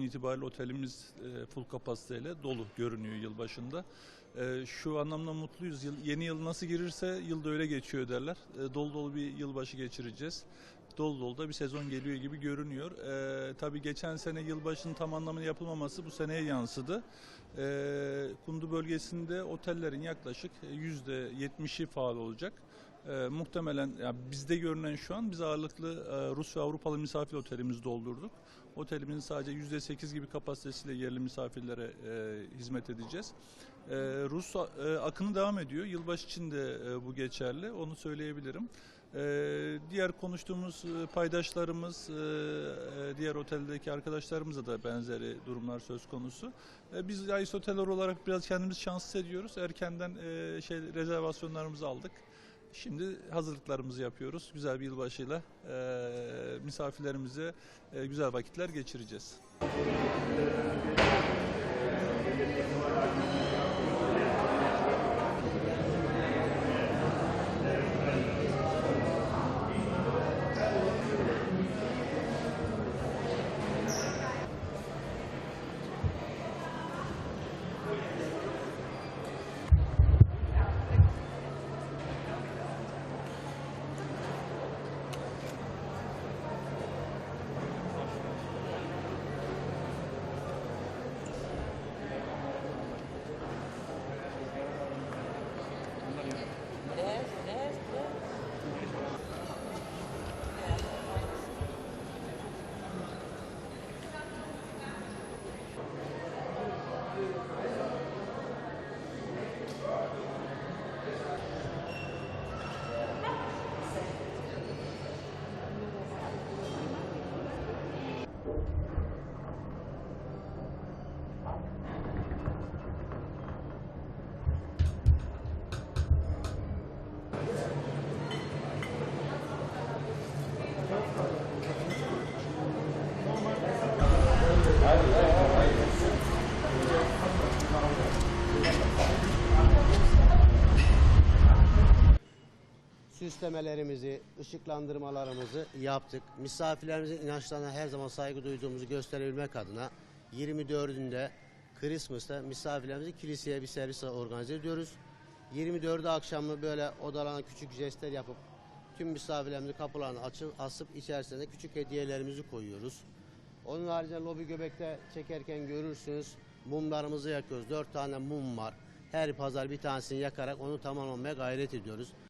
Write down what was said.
itibariyle otelimiz e, full kapasiteyle dolu görünüyor yılbaşında. E, Şu anlamda mutluyuz. Yıl, yeni yıl nasıl girirse yılda öyle geçiyor derler. E, Dolu dolu bir yılbaşı geçireceğiz. Dolu dolu da bir sezon geliyor gibi görünüyor. E, tabii geçen sene yılbaşının tam anlamıyla yapılmaması bu seneye yansıdı. E, Kundu bölgesinde otellerin yaklaşık %70'i faal olacak. E, muhtemelen ya bizde görünen şu an biz ağırlıklı e, Rus ve Avrupalı misafir otelimizi doldurduk. Otelimizin sadece %8 gibi kapasitesiyle yerli misafirlere e, hizmet edeceğiz. E, Rus e, akını devam ediyor. Yılbaşı için de e, bu geçerli. Onu söyleyebilirim. E, diğer konuştuğumuz e, paydaşlarımız, e, e, diğer oteldeki arkadaşlarımıza da benzeri durumlar söz konusu. E, biz Ais Oteller olarak biraz kendimizi şanslı ediyoruz. Erkenden e, şey rezervasyonlarımızı aldık. Şimdi hazırlıklarımızı yapıyoruz. Güzel bir yılbaşıyla e, misafirlerimize e, güzel vakitler geçireceğiz. Süslemelerimizi, ışıklandırmalarımızı yaptık. Misafirlerimizin inançlarına her zaman saygı duyduğumuzu gösterebilmek adına 24'ünde Christmas'ta misafirlerimizi kiliseye bir servis organize ediyoruz. 24'ü akşamı böyle odalarına küçük jestler yapıp tüm misafirlerimizi kapılarını açıp asıp içerisine küçük hediyelerimizi koyuyoruz. Onun haricinde lobi göbekte çekerken görürsünüz mumlarımızı yakıyoruz. 4 tane mum var. Her pazar bir tanesini yakarak onu tamamlamaya gayret ediyoruz.